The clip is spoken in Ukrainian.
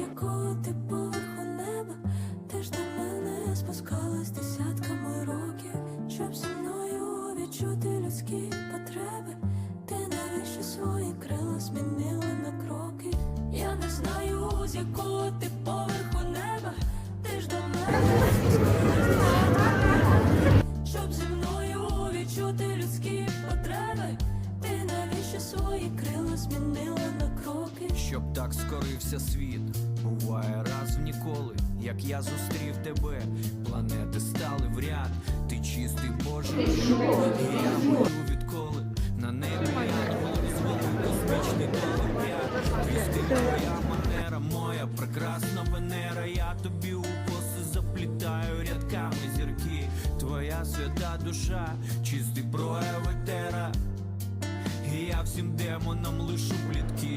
з ти поверху неба, ти ж до мене спускалась десятками років, щоб зі мною відчути людські потреби. Ти навіщо свої крила змінила на кроки? Я не знаю, з якого ти поверху неба, ти ж до мене щоб зі мною відчути людські потреби. Ти навіщо свої Щоб так скорився світ, буває раз в ніколи, як я зустрів тебе, планети стали в ряд, ти чистий Божий, і я буду відколи на небі янголи звуки космічний колумбіад. Твій стиль, твоя манера, моя прекрасна Венера, я тобі у коси заплітаю рядками зірки, твоя свята душа, чистий прояв етера. І я всім демонам лишу плітки.